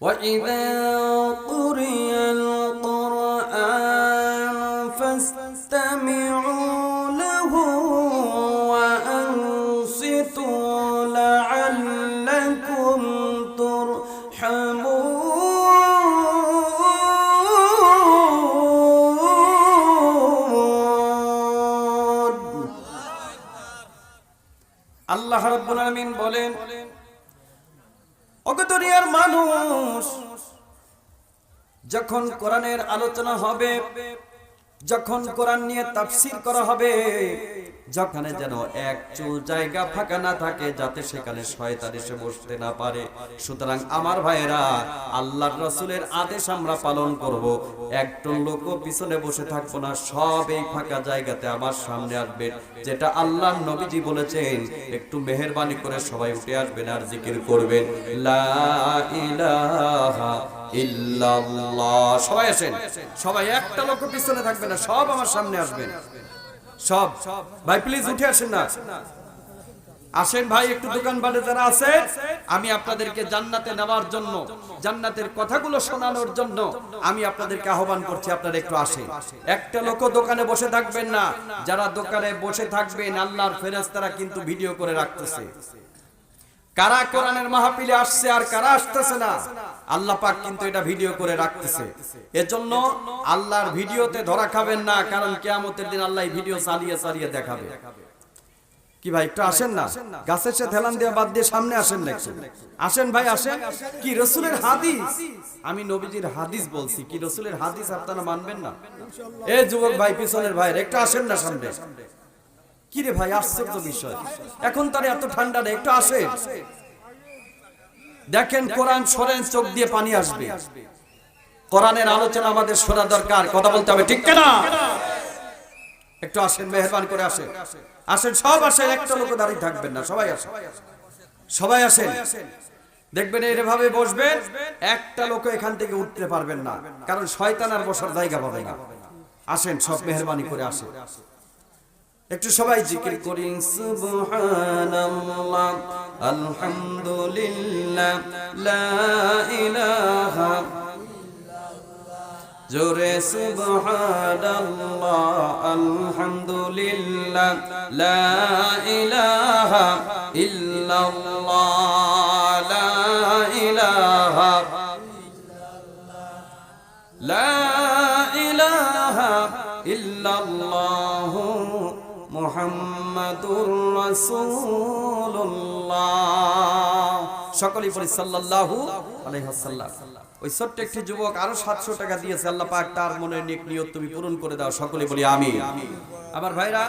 وإذا দুনিয়ার মানুষ যখন কোরআনের আলোচনা হবে যখন কোরআন নিয়ে তাফসির করা হবে যখন যেন এক চুল জায়গা ফাঁকা না থাকে, যাতে সেখানে শয়তান এসে বসতে না পারে। সুতরাং আমার ভাইয়েরা, আল্লাহর রাসূলের আদেশ আমরা পালন করব। একটু লোক পিছনে বসে থাকব না, সব এই ফাঁকা জায়গাতে আমার সামনে আসবেন যেটা আল্লাহর নবীজি বলেছেন, একটু মেহেরবানি করে সবাই উঠে আসবেন আর জিকির করবেন। লা ইলাহা ইল্লাল্লাহ, সবাই আসেন। সবাই একটা লোক পিছনে থাকবে না, সব আমার সামনে আসবেন সব। ভাই প্লিজ উঠে আসেন না। আসেন ভাই, একটু দোকান বাড়ি যারা আছে আমি আপনাদেরকে জান্নাতে নেওয়ার জন্য, জান্নাতের কথাগুলো শোনানোর জন্য আমি আপনাদেরকে আহ্বান করছি, আপনারা একটু আসেন। একটা লোক দোকানে বসে থাকবেন না। যারা দোকানে বসে থাকবেন, আল্লাহর ফেরেশতারা কিন্তু ভিডিও করে রাখতেছে। কারা কোরআনের মাহফিলে আসছে আর কারা আসতেছে না? আল্লাহ পাক কিন্তু এটা ভিডিও করে রাখতেছে। এজন্য আল্লাহর ভিডিওতে ধরা খাবেন না, কারণ কিয়ামতের দিন আল্লাহ ভিডিও চালিয়ে চালিয়ে দেখাবে। কি ভাই, একটু আসেন না? গাছের সে হেলান দিয়ে বাদ দিয়ে সামনে আসেন নাকি আসেন ভাই, আসেন। কি রসুলের হাদিস? আমি নবীজির হাদিস বলছি। কি রসুলের হাদিস আপনারা মানবেন না? এ যুবক ভাই, পিছনের ভাই একটু আসেন না সামনে। কি রে ভাই, আশ্চর্য বিষয়। এখন তার এত ঠান্ডা নেই, একটু আসে দেখেন কোরআন সরেন চোখ দিয়ে পানি আসবে। কোরআনের আলোচনা আমাদের শোনা দরকার, কথা বলতে হবে, ঠিক না একটু আসেন, মেহরবান করে আসেন। আসেন, সব আসেন, একটা লোক দাঁড়িয়ে থাকবেন না, সবাই আসেন। সবাই আসেন। দেখবেন এইভাবে বসবেন, একটা লোক এখান থেকে উঠতে পারবেন না, কারণ শয়তান আর বসার জায়গা পাবে না। আসেন, সব মেহরবানি করে আসেন। একটু সবাই জিকির করি সুবহানাল্লাহ আলহামদুলিল্লাহ লা ইলাহা জোরে সুবহানাল্লাহ আলহামদুলিল্লাহ লা ইলাহা ইল্লাল্লাহ। ওই ছোট্ট একটি যুবক আরও 700 টাকা দিয়েছে। আল্লাহ পাক তার মনের নিয়ত তুমি পূরণ করে দাও। সকলেই বলি আমার ভাইরা,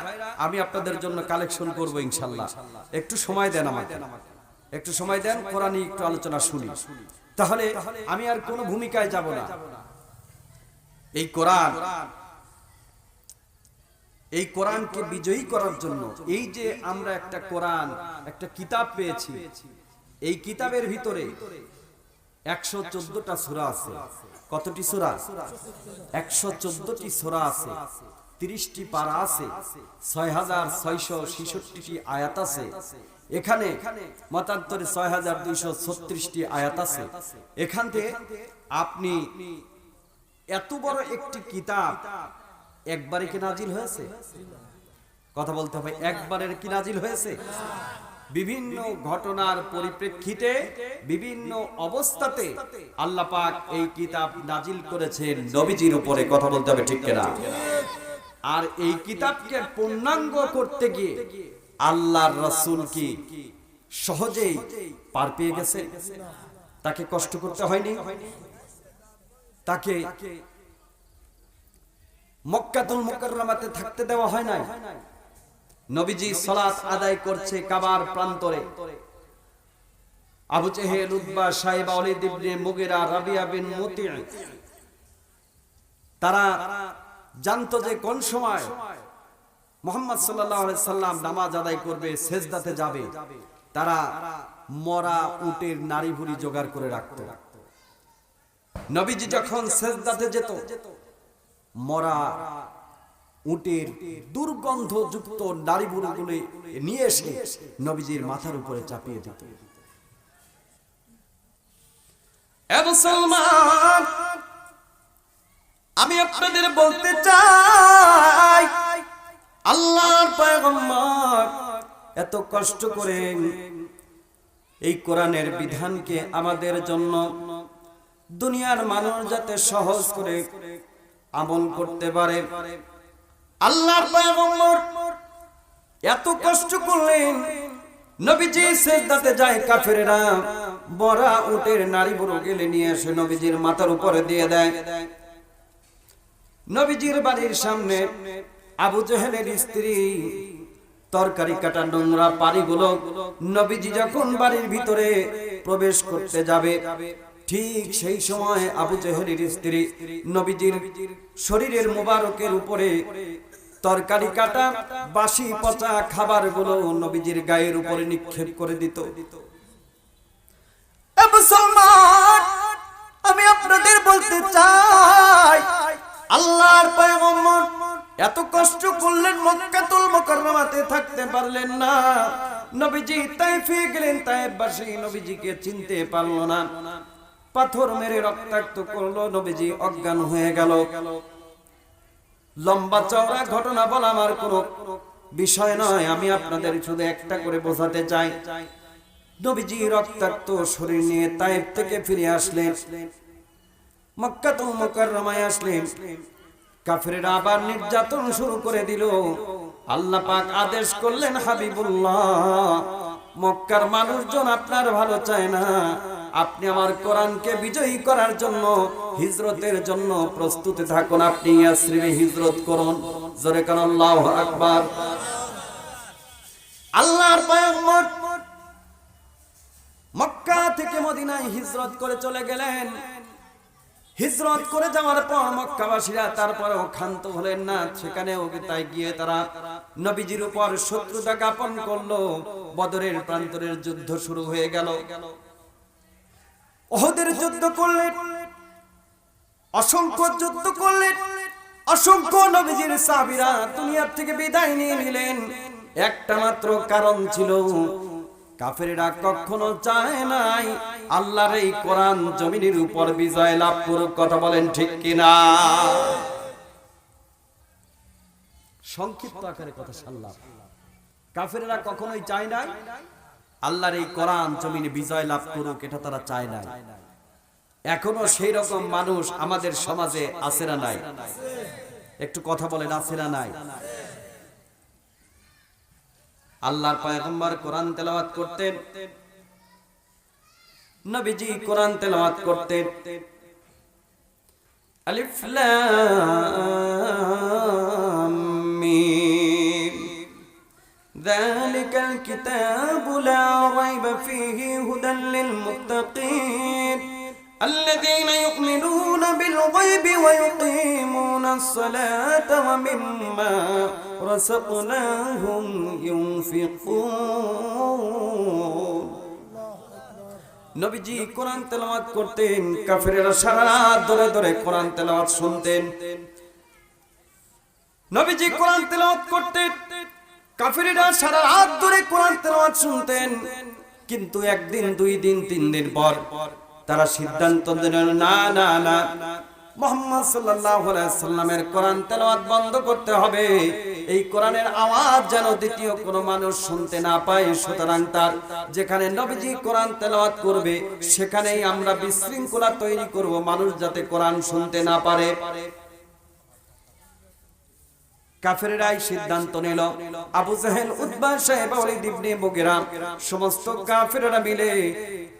আমি আপনাদের জন্য কালেকশন করব ইনশাআল্লাহ একটু সময় দেন আমাকে। একটু সময় দেন কোরআনি একটু আলোচনা শুনি। তাহলে আমি আর কোনো ভূমিকায় যাব না। এই কোরআন এই কোরআনকে বিজয়ী করার জন্য। এই যে আমরা একটা কোরআন, একটা কিতাব পেয়েছি, এই কিতাবের ভিতরে একশো চোদ্দটা সুরা আছে। কতটি সুরা? একশো চোদ্দটি সুরা আছে, তিরিশটি পারা আছে ছয় হাজার ছয়শো ছেষট্টিটি আয়াত আছে। এখানে মতান্তরে ছয় হাজার দুইশো ছত্রিশটি আয়াত আছে। এখান থেকে আপনি এত বড় একটি কিতাব একবারে কি নাজিল হয়েছে? কথা বলতে হবে একবারের কি নাজিল হয়েছে? বিভিন্ন ঘটনার পরিপ্রেক্ষিতে, বিভিন্ন অবস্থাতে আল্লাহ পাক এই কিতাব নাজিল করেছেন নবীজির উপরে, কথা বলতে হবে ঠিক কিনা? আর এই কিতাবকে পূর্ণাঙ্গ করতে গিয়ে আল্লাহর রাসূল কি সহজেই পার পেয়ে গেছে? তাকে কষ্ট করতে হয়নি? তাকে মক্কাতুল মুকাররমাতে থাকতে দেওয়া হয় নাই। নবীজি সালাত আদায় করছে কাবার প্রান্তরে। আবু জেহেল, উতবা, সাহেবা ওয়ালিদ ইবনে মুগিরা, রাবিয়া বিন মুতি। তারা জানতো যে কোন সময় মোহাম্মদ সাল্লাল্লাহু আলাইহি সাল্লাম নামাজ আদায় করবে, সেজদাতে যাবে। তারা মরা উটের নারী ভুড়ি জোগাড় করে রাখত। নবীজি যখন সেজদাতে যেত মরা উটের দুর্গন্ধ যুক্ত নারী বুড়োগুলি নিয়ে এসে নবীজির মাথার উপরে চাপিয়ে দিত। আমি আপনাদের বলতে চাই, আল্লাহর এত কষ্ট করে এই কোরআনের বিধানকে আমাদের জন্য দুনিয়ার মানুষ যাতে সহজ করে আমল করতে পারে। পয়গম্বর এত কষ্ট করলেন বাড়ির সামনে আবু জহেলের স্ত্রী, তরকারি কাটা নোংরা নবীজি যখন বাড়ির ভিতরে প্রবেশ করতে যাবে ঠিক সেই সময় আবু জহেলের স্ত্রী নবীজির শরীরের মোবারকের উপরে তরকারি কাটা, বাসি পচা খাবারগুলো নবীজির গায়ের উপরে নিক্ষেপ করে দিত। আমি আপনাদের বলতে চাই, আল্লাহর এত কষ্ট করলেন মক্কাতুল মুকাররমাতে থাকতে পারলেন না। নবীজি তাই তাইফে গেলেন তাই তাইফবাসী নবীজিকে চিনতে পারল না। পাথর মেরে রক্তাক্ত করল, নবীজি অজ্ঞান হয়ে গেল। লম্বা চওড়া ঘটনা বলা আমার কোনো বিষয় নয়, আমি আপনাদের শুধু একটা করে বোঝাতে চাই। নবীজি রক্তাক্ত শরীর নিয়ে তাইফ থেকে ফিরে আসলেন। মক্কাতুল মুকাররমায় আসলেন। কাফেরেরা আবার নির্যাতন শুরু করে দিল। আল্লাহ পাক আদেশ করলেন, হাবিবুল্লাহ, মক্কার মানুষজন আপনার ভালো চায় না। আপনি আমার কোরআনকে বিজয়ী করার জন্য, হিজরতের জন্য প্রস্তুতি থাকুন। আপনি ইয়াসরিবে হিজরত করুন। জোরে কান আকবার। আল্লাহর পয়গম্বর মক্কা থেকে মদিনায় হিজরত করে চলে গেলেন। হিজরত করে যাওয়ার পর মক্কাবাসীরা তারপরেও ক্ষান্ত হলেন না। সেখানেও তাই গিয়ে তারা নবীজির উপর শত্রুতা জ্ঞাপন করল। বদরের প্রান্তরের যুদ্ধ শুরু হয়ে গেল। ওহদের যুদ্ধ করলেন অসংখ্য যুদ্ধ করলেন অসংখ্য নবীজির সাহাবীরা দুনিয়ার থেকে বিদায় নিয়ে নিলেন। একটা মাত্র কারণ ছিল, কাফেরেরা কখনো চায় নাই আল্লাহর এই কোরআন জমিনের উপর বিজয় লাভ করুক, কথা বলেন ঠিক কিনা? সংক্ষিপ্ত আকারে কথা সাল্লাম কাফেরেরা কখনোই চায় না আল্লাহর এই কোরআন জমিনে বিজয় লাভ করুক, এটা তারা চায় না এখনও সেই রকম মানুষ আমাদের সমাজে আছে না নাই? একটু কথা বলেন, আছে না নাই? আল্লাহর পয়গম্বর কোরআন তেলাওয়াত করতেন, নবীজি কোরআন তেলাওয়াত করতেন। আলিফ লাম ذلك الكتاب لا ريب فيه هدى للمتقين الذين يؤمنون بالغيب ويقيمون الصلاة ومما رزقناهم ينفقون নবীজি কোরআন তেলাওয়াত করতেন কাফেরেরা সারা রাত ধরে ধরে কোরআন তেলাওয়াত শুনতেন নবীজি কোরআন তেলাওয়াত করতেন কাফেরেরা সারা রাত ধরে কোরআন তেলাওয়াত শুনতেন। কিন্তু একদিন, দুই দিন, তিন দিন পর তারা সিদ্ধান্ত না না না, মোহাম্মদ সাল্লাল্লাহু আলাইহি সাল্লামের কোরআন তেলাওয়াত বন্ধ করতে হবে। এই কোরআনের আওয়াজ যেন দ্বিতীয় কোনো মানুষ শুনতে না পায়, সুতরাং তার যেখানে নবীজি কোরআন তেলাওয়াত করবে, সেখানেই আমরা বিশৃঙ্খলা তৈরি করব, মানুষ যাতে কোরআন শুনতে না পারে। কাফেরাই সিদ্ধান্ত নিল। আবু জাহেল উদ্বাস সাহেব ওলিদ ইবনে মুগীরা সমস্ত কাফেররা মিলে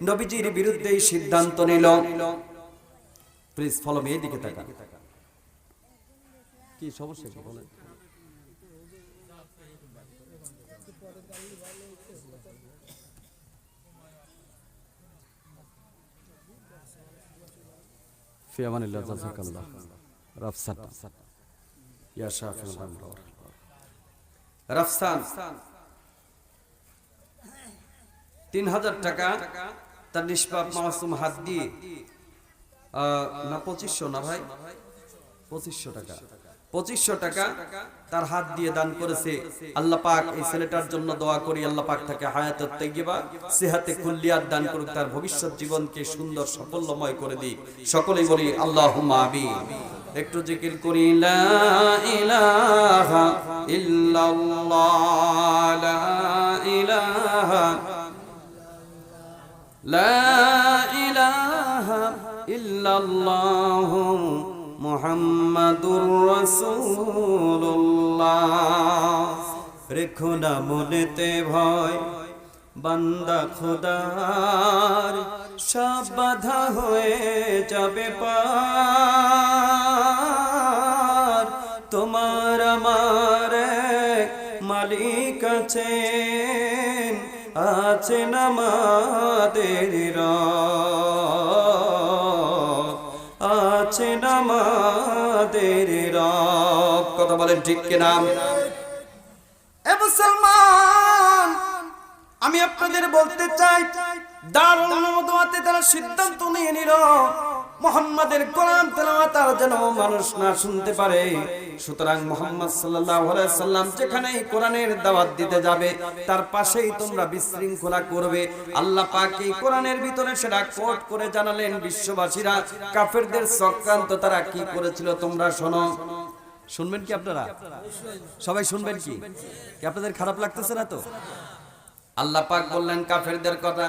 নবীজির বিরুদ্ধে সিদ্ধান্ত নিল। প্লিজ ফলো মি এদিকে তাকান। কি সমস্যা বলেন। ফিয়ামানিল্লাহ জাযাকাল্লাহ রাফসাত। তার হাত দিয়ে দান করেছে আল্লাহ পাক এই ছেলেটার জন্য দোয়া করি, আল্লাহ পাক তাকে হায়াতের তৈবা সেহাতে কুল্লিয়াত দান করুক, তার ভবিষ্যৎ জীবনকে সুন্দর, সাফল্যময় করে দিক। সকলেই বলি আল্লাহ আমিন। একটু জিকির করি, লা ইলাহা লা লা ইলাহা ইল্লাল্লাহ রেখো না মনেতে ভয়, বান্দা খোদার, সব বাধা হয়ে যাবে পা আছেন আছেন আমাদের রব। আছেন আমাদের রব। কথা বলেন ঠিক কিনা? এ মুসলমান, আমি আপনাদের বলতে চাই, দারুল তারা সিদ্ধান্ত নিয়ে নিল মোহাম্মদের কোরআন তেলাওয়াত আর যেন মানুষ না শুনতে পারে। সুতরাং মোহাম্মদ সাল্লাল্লাহু আলাইহি সাল্লাম যেখানেই কোরআনের দাওয়াত দিতে যাবে, তার পাশেই তোমরা বিশৃঙ্খলা করবে। আল্লাহ পাক এই কোরআনের ভিতরে সেটা কোট করে জানালেন বিশ্ববাসীরা, কাফেরদের চক্রান্ত তারা কি করেছিল তোমরা শোনো। শুনবেন কি আপনারা? সবাই শুনবেন কি? কি আপনাদের খারাপ লাগতেছে না তো? আল্লাহ পাক বললেন, কাফেরদের কথা।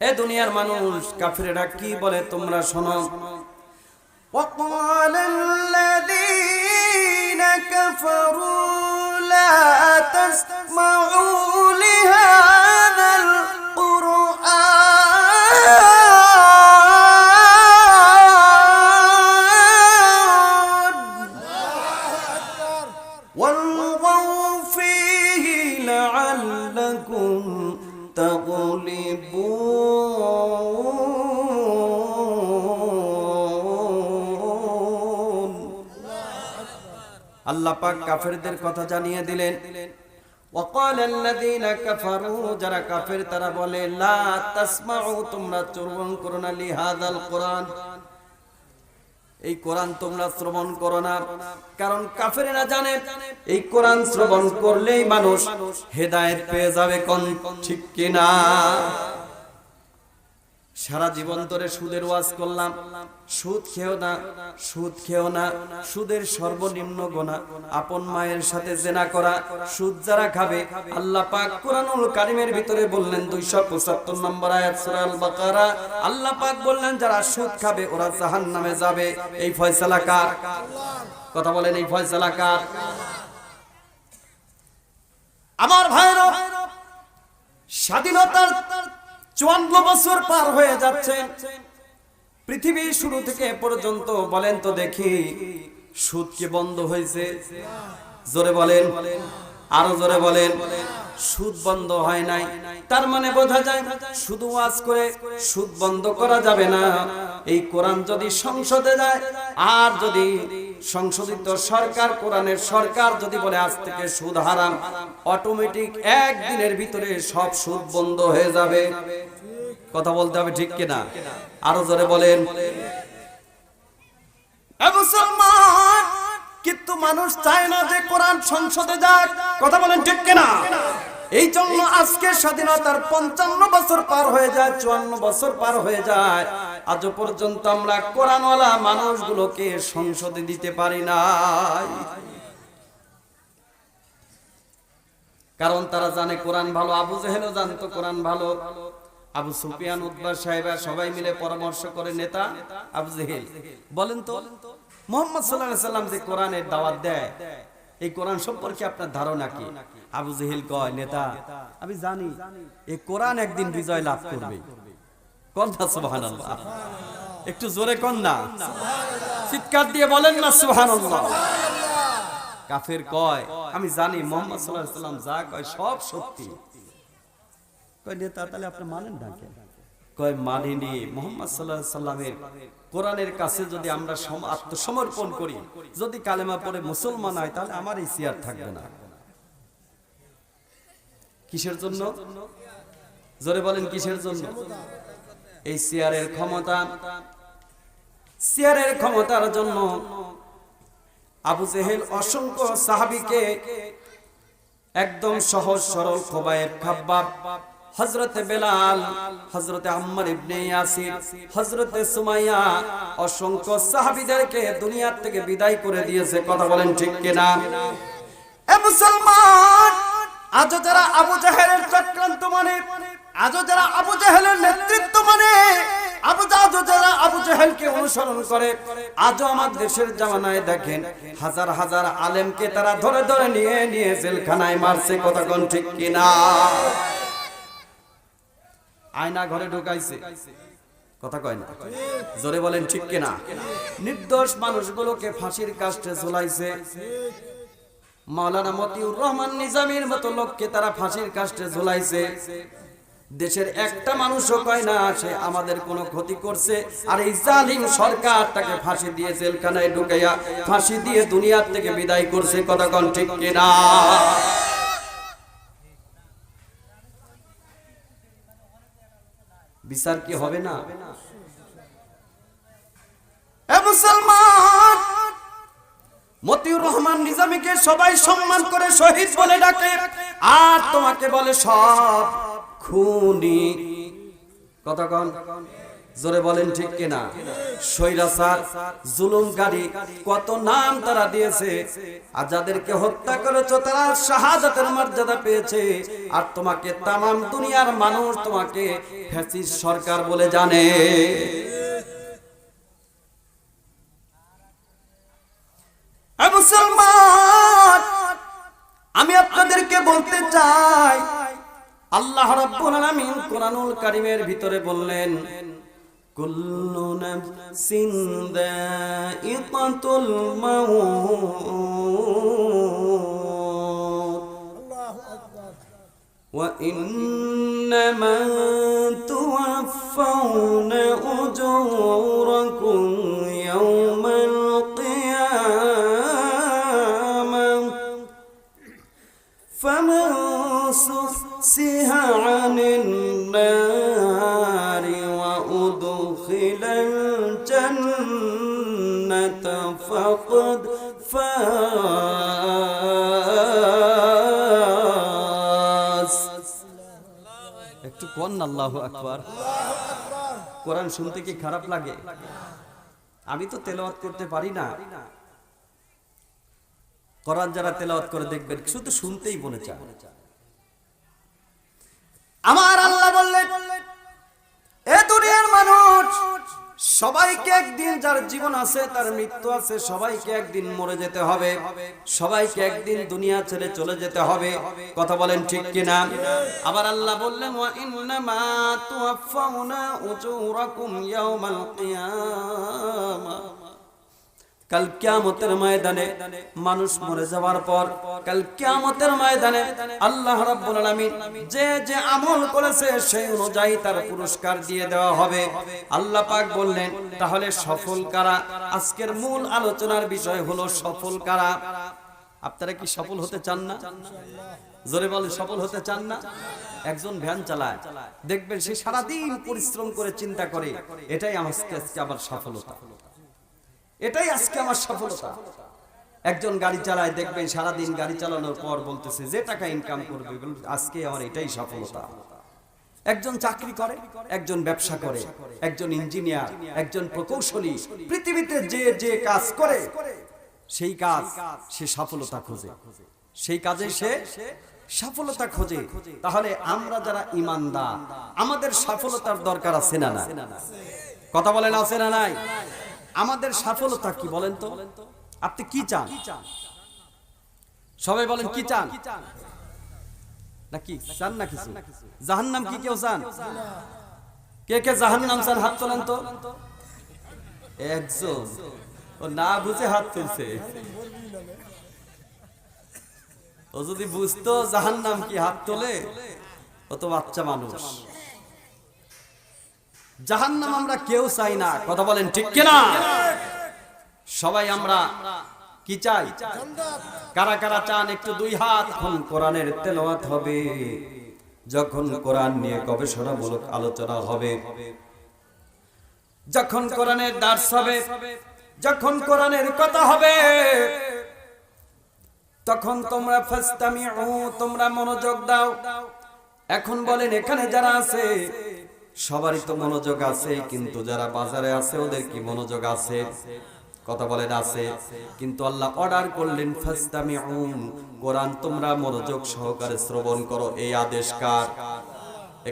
এ দুনিয়ার মানুষ কাফেরেরা কি বলে তোমরা শোনো وقال الذين كفروا لا تسمعوا لهذا আল্লাহ পাক কাফেরদের কথা জানিয়ে দিলেন وقال الذين كفروا যারা কাফের তারা বলে লা তাসমাউ তোমরা শ্রবণ করো না লিহাদাল কোরআন এই কোরআন তোমরা শ্রবণ করো না কারণ কাফেরেরা জানে এই কোরআন শ্রবণ করলেই মানুষ হেদায়েত পেয়ে যাবে কোন ঠিক কিনা সারা জীবন ধরে সুদের ওয়াজ করলাম। সুদ খেও না, সুদ খেও না, সুদের সর্বনিম্ন গোনা। আপন মায়ের সাথে জেনা করা, সুদ যারা খাবে, আল্লাহ পাক কোরআনুল কারিমের ভিতরে বললেন 275 নম্বর আয়াত সূরা আল বাকারা আল্লাহ পাক বললেন, যারা সুদ খাবে, ওরা জাহান্নামে যাবে। এই ফয়সালা কার? কথা বলেন, এই ফয়সালা কার? আমার ভাইরা স্বাধীনতার চুয়ান্ন বছর পার হয়ে যাচ্ছে। পৃথিবীর শুরু থেকে পর্যন্ত বলেন তো দেখি, সুদ কি বন্ধ হয়েছে? জোরে বলেন, আরও জোরে বলেন। সুদ বন্ধ হয় নাই। তার মানে বোঝা যায়, শুধু ওয়াজ করে সুদ বন্ধ করা যাবে না। এই কোরআন যদি সংসদে যায়, আর যদি সংশোধিত সরকার, কোরআনের সরকার যদি বলে আজ থেকে সুদ হারাম অটোমেটিক একদিনের ভিতরে সব সুদ বন্ধ হয়ে যাবে। কথা বলতে হবে ঠিক কিনা? আরও জোরে বলেন। কিন্তু মানুষ চায় না যে কোরআন সংসদে যাক। কথা বলেন ঠিক কিনা? এই জন্য আজকে স্বাধীনতার পঞ্চান্ন বছর পার হয়ে যায়, চুয়ান্ন বছর পার হয়ে যায়। আজ পর্যন্ত আমরা কোরআনওয়ালা মানুষগুলোকে সংসদে দিতে পারি নাই। কারণ তারা জানে কোরআন ভালো, আবু জেহেলও জানতো কোরআন ভালো। আবু সুফিয়ান উদ্বার সাহেবা সবাই মিলে পরামর্শ করে নেতা, আবু জেহেল। বলেন তো, মোহাম্মদ আলাইহি সাল্লাম যে কোরআনের দাওয়াত দেয় এই কোরআন সম্পর্কে আপনার ধারণা কি? আবু জেহেল কয়, নেতা, আমি জানি এই কোরআন একদিন বিজয় লাভ করবে। কন্যা একটু জোরে কন না। চিৎকার দিয়ে বলেন না, সুবহানাল্লাহ। কাফের কয়, আমি জানি মোহাম্মদ আলাইহি সাল্লাম যা কয় সব সত্যি। কয়, নেতা, তাহলে আপনি মানেন না কেন? কয়, মানিনি। মোহাম্মদ সাল্লাহ সাল্লামের কোরআনের কাছে যদি আমরা আত্মসমর্পণ করি, যদি কালেমা পড়ে মুসলমান হয়, তাহলে আমার এই চেয়ার থাকবে না। কিসের জন্য? জোরে বলেন, কিসের জন্য? এই চেয়ারের ক্ষমতা। চেয়ারের ক্ষমতার জন্য আবু জেহেল অসংখ্য সাহাবিকে একদম সহজ সরল খোবায়েব খাব্বাব হজরতে বেলাল হজরতে আম্মার ইবনে ইয়াসির হজরতে সুমাইয়া অসংখ্য সাহাবীদেরকে দুনিয়ার থেকে বিদায় করে দিয়েছে। কথা বলেন ঠিক কিনা? এ মুসলমান, আজও যারা আবু জাহেলের চক্রান্ত মানে আজও যারা আবু জাহেলের নেতৃত্ব মানে আবু আজও যারা আবু জাহেলকে অনুসরণ করে, আজও আমার দেশের জামানায় দেখেন, হাজার হাজার আলেমকে তারা ধরে ধরে নিয়ে নিয়ে জেলখানায় মারছে। কথা কোন ঠিক কিনা? আয়না ঘরে ঢুকাইছে। কথা কয় না? জোরে বলেন ঠিক কিনা? নির্দোষ মানুষগুলোকে ফাঁসির কাস্টে ঝুলাইছে। মাওলানা মতিউর রহমান নিজামীর মতো লোককে তারা ফাঁসির কাস্টে ঝুলাইছে। দেশের একটা মানুষও কয় না সে আমাদের কোনো ক্ষতি করছে। আর এই জালিম সরকার তাকে ফাঁসি দিয়ে জেলখানায় ঢুকাইয়া ফাঁসি দিয়ে দুনিয়ার থেকে বিদায় করছে। কথা কন ঠিক কিনা? বিচার কি হবে না? মুসলমান মতিউর রহমান নিজামীকে সবাই সম্মান করে শহীদ বলে ডাকে আর তোমাকে বলে সব খুনি। কথা কন জোরে বলেন ঠিক কিনা? সৈরাসার জুলুমকারী কত নাম তারা দিয়েছে। আর যাদেরকে হত্যা করেছ, তারা শাহাদাতের মর্যাদা পেয়েছে। আর তোমাকে তামাম দুনিয়ার মানুষ তোমাকে ফ্যাসিস্ট সরকার বলে জানে। মুসলমান, আমি আপনাদেরকে বলতে চাই, আল্লাহ রাব্বুল আলামিন কোরআনুল কারীমের ভিতরে বললেন كل نفس ذائقة الموت. وإنما توفون أجوركم يوم القيامة. فمن سحسها عن النار الجنة فقد فاز একটু কোন আল্লাহ আকবার কোরআন শুনতে কি খারাপ লাগে আমি তো তেলাওয়াত করতে পারি না কোরআন যারা তেলাওয়াত করে দেখবেন শুধু শুনতেই মনে চায় আমার আল্লাহ বললেন সবাইকে একদিন যার জীবন আছে, তার মৃত্যু আছে, সবাইকে একদিন মরে যেতে হবে। সবাইকে একদিন দুনিয়া ছেড়ে চলে যেতে হবে। কথা বলেন ঠিক কিনা? আবার আল্লাহ বললেন, ওয়া ইন্নামা তুওয়াফাউনা উজুরাকুম ইয়াউমাল কিয়ামা। কাল কিয়ামতের ময়দানে মানুষ মরে যাওয়ার পর, কাল কিয়ামতের ময়দানে আল্লাহ রাব্বুল আলামিন যে যে আমল করেছে সেই অনুযায়ী তার পুরস্কার দিয়ে দেওয়া হবে। আল্লাহ পাক বললেন, তাহলে সফল কারা? আজকের মূল আলোচনার বিষয় হলো সফল কারা? আপনারা কি সফল হতে চান না? জোরে বলে সফল হতে চান না? একজন ভ্যান চালায়, দেখবেন সে সারাদিন পরিশ্রম করে, চিন্তা করে, এটাই আমার আজকে আবার সফলতা। এটাই আজকে আমার সফলতা। একজন গাড়ি চালায়, দেখবেন সারাদিন গাড়ি চালানোর পর বলতেছে, যে টাকা ইনকাম করবে আজকে আমার এটাই সফলতা। একজন চাকরি করে, একজন ব্যবসা করে, একজন ইঞ্জিনিয়ার একজন প্রকৌশলী, পৃথিবীতে যে যে কাজ করে, সেই কাজ সে সফলতা খোঁজে। সেই কাজে সে সফলতা খোঁজে। তাহলে আমরা যারা ইমানদার, আমাদের সফলতার দরকার আছে না না কথা বলেন, আছে না নাই? আমাদের সফলতা কি বলেন তো? আপনি কি চান? সবাই বলেন, কি চান? নাকি? চান না কিছু কি কেউ চান? কে কে চান? হাত তোলেন তো। একজন। ও না বুঝে হাত তুলছে। ও যদি বুঝতো জাহান্নাম কি হাত তোলে, ও তো বাচ্চা মানুষ। জাহান্নাম আমরা কেউ চাই না। কথা বলেন ঠিক কিনা? সবাই আমরা কি চাই? কারা কারা চান একটু দুই হাত? যখন কোরআনের তেলাওয়াত হবে। যখন কোরআন নিয়ে গবেষণামূলক আলোচনা হবে যখন কোরআনের দার্স হবে যখন কোরআনের কথা হবে তখন তোমরা ফাস্তামিউ তোমরা মনোযোগ দাও। এখন বলেন এখানে যারা আছে সবারই তো মনোযোগ আছে, কিন্তু যারা বাজারে আছে, ওদের কি মনোযোগ আছে? কথা বলেন, আছে। কিন্তু আল্লাহ অর্ডার করলেন ফাস্তামিউ কোরআন তোমরা মনোযোগ সহকারে শ্রবণ করো। এই আদেশ কার?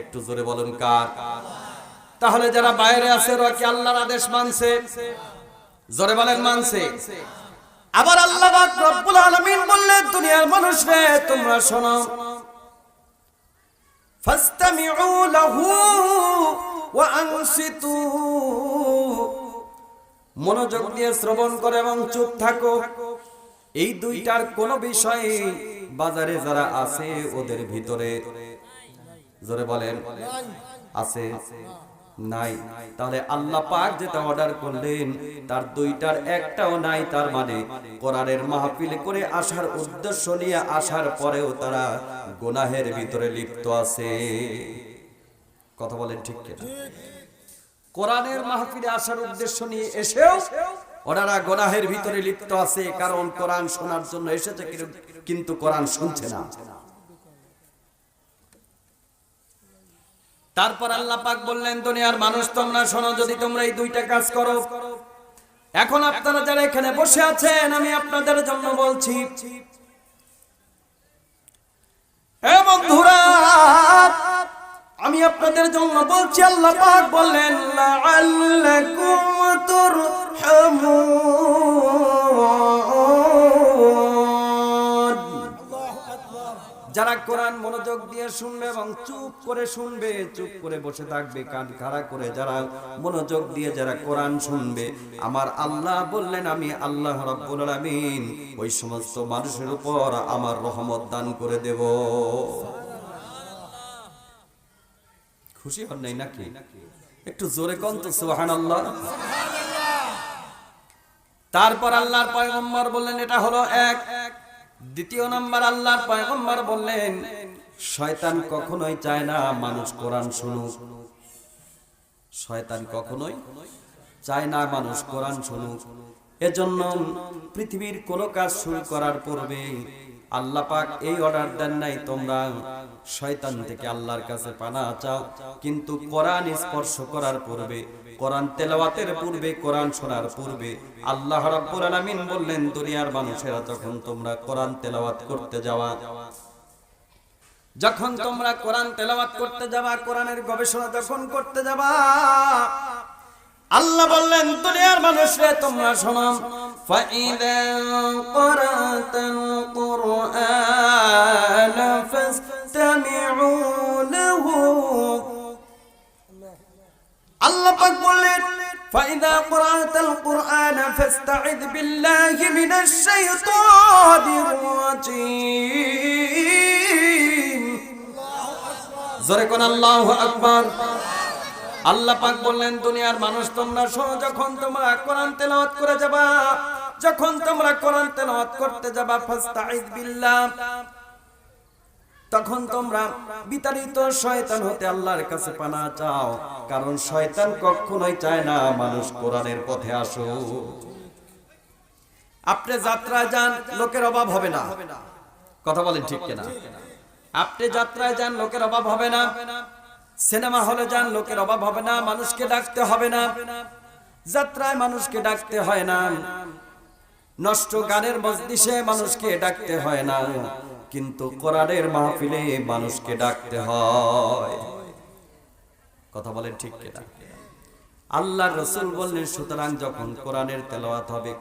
একটু জোরে বলুন, কার? তাহলে যারা বাইরে আছে, ওরা কি আল্লাহর আদেশ মানছে? জোরে বলেন, মানছে। আবার আল্লাহ রব্বুল আলামিন বললেন, দুনিয়ার মানুষ রে তোমরা শোনো। ফাস্তামিউ له মনোযোগ দিয়ে শ্রবণ করো এবং চুপ থাকো। এই দুইটার কোন বিষয়ে বাজারে যারা আছে, ওদের ভিতরে, জোরে বলেন, আছে। নাই। তাহলে আল্লাহ পাক যেটা অর্ডার করলেন, তার দুইটার একটাও নাই, তার মানে কোরআনের মাহফিল করে আসার উদ্দেশ্য নিয়ে আসার পরেও তারা গোনাহের ভিতরে লিপ্ত আছে। কথা বলেন ঠিক কিনা? কোরআনের মাহফিলে আসার উদ্দেশ্য নিয়ে এসেও ওনারা গোনাহের ভিতরে লিপ্ত আছে, কারণ কোরআন শোনার জন্য এসেছে, কিন্তু- কোরআন শুনছে না। তারপর আল্লাহ পাক বললেন, দুনিয়ার মানুষ তোমরা শোনো, যদি তোমরা এই দুইটা কাজ করো। এখন আপনারা যারা এখানে বসে আছেন, আমি আপনাদের জন্য বলছি বন্ধুরা, আমি আপনাদের জন্য বলছি, আল্লাহ পাক বললেন, লাআল্লাকুম যারা কোরআন মনোযোগ দিয়ে শুনবে এবং চুপ করে শুনবে, চুপ করে বসে থাকবে, কান খাড়া করে যারা মনোযোগ দিয়ে যারা কোরআন শুনবে, আমার আল্লাহ বললেন, আমি আল্লাহ রাব্বুল আলামিন, ওই সমস্ত মানুষের উপর আমার রহমত দান করে দেব। খুশি হন নাই নাকি? একটু জোরে কন তো, সুবহানাল্লাহ। তারপর আল্লাহর পয়গম্বর বললেন, এটা হলো এক দ্বিতীয় নাম্বার আল্লাহর পয়গম্বর বললেন, শয়তান কখনোই চায় না মানুষ কোরআন শুনুক। শয়তান কখনোই চায় না মানুষ কোরআন শুনুক। এজন্য পৃথিবীর কোন কাজ শুরু করার পূর্বে আল্লাহ পাক এই অর্ডার দেন নাই, তোমরা শয়তান থেকে আল্লাহর কাছে পানা চাও। কিন্তু কোরআন স্পর্শ করার পূর্বে কোরআন তেলাওয়াতের পূর্বে কোরআন শোনার পূর্বে আল্লাহ রাব্বুল আলামিন বললেন, দুনিয়ার মানুষেরা যখন তোমরা কোরআন তেলাওয়াত করতে যাওয়া, যখন তোমরা কোরআন তেলাওয়াত করতে যাবা কোরআনের গবেষণা যখন করতে যাবা আল্লাহ বললেন, দুনিয়ার মানুষরা তোমরা শোনো, ফাইদা কোরআন কোরআন আল্লাহ পাক বললেন فإذا قرأت القرآن فاستعذ بالله من الشيطان الرجيم জোরে কোন আল্লাহু আকবার আল্লাহ পাক বললেন দুনিয়ার মানুষ তোমরা শোনো যখন তোমরা কোরআন তেলাওয়াত করে যাবা যখন তোমরা কোরআন তেলাওয়াত করতে যাবা ফাস্তাইদ বিল্লাহ তখন তোমরা বিতাড়িত শয়তান হতে আল্লাহর কাছে পানা চাও। কারণ শয়তান কখনোই চায় না মানুষ কোরআনের পথে আসো আপনি যাত্রায় যান, লোকের অভাব হবে না। কথা বলেন ঠিক কিনা? আপনি যাত্রায় যান, লোকের অভাব হবে না। সিনেমা হলে যান, লোকের অভাব হবে না। মানুষকে ডাকতে হবে না। যাত্রায় মানুষকে ডাকতে হয় না। নষ্ট গানের মজলিসে মানুষকে ডাকতে হয় না। কিন্তু কোরআনের মাহফিলে মানুষকে ডাকতে হয়। কথা বলেন ঠিক কিনা? আল্লাহ রসুল বললেন, সুতরাং যখন কোরআনের তেলাওয়াত হবে